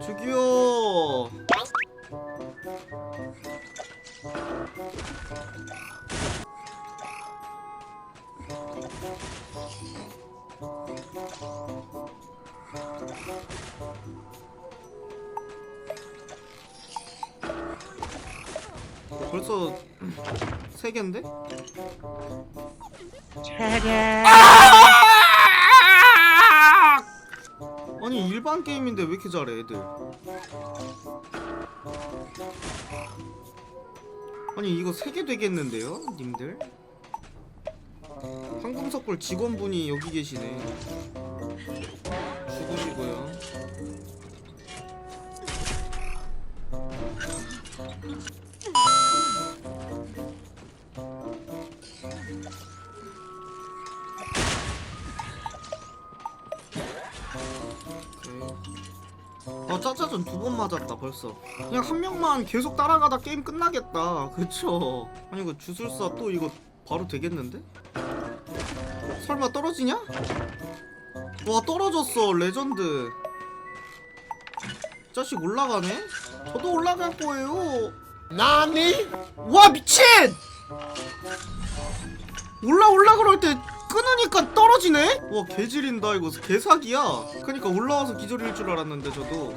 저기요 벌써 세 개인데? 아니 일반 게임인데 왜 이렇게 잘해 애들? 아니 이거 세개 되겠는데요 님들? 황금석불 직원분이 여기 계시네. 죽으시고요 아 짜짜전 두 번 맞았다 벌써 그냥 한 명만 계속 따라가다 게임 끝나겠다 그쵸 아니 이거 주술사 또 이거 바로 되겠는데? 설마 떨어지냐? 와 떨어졌어 레전드 자식 올라가네? 저도 올라갈 거예요 나니? 와 미친! 올라 올라 그럴 때 떨어지네? 와 개지린다 이거. 개사기야. 그니까 올라와서 기절일 줄 알았는데 저도.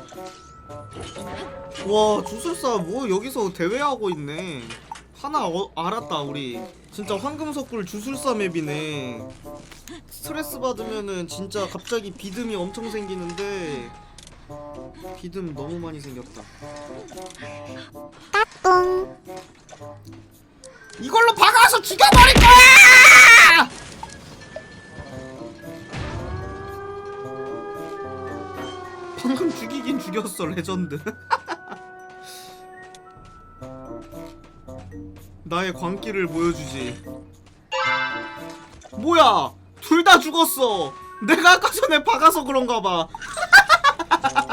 와 주술사 뭐 여기서 대회하고 있네. 하나 어, 알았다 우리. 진짜 황금석불 주술사 맵이네. 스트레스 받으면은 진짜 갑자기 비듬이 엄청 생기는데 비듬 너무 많이 생겼다. 이걸로 박아서 죽여버릴 거 방금 죽이긴 죽였어 레전드. 나의 광기를 보여주지. 뭐야? 둘 다 죽었어. 내가 아까 전에 박아서 그런가 봐.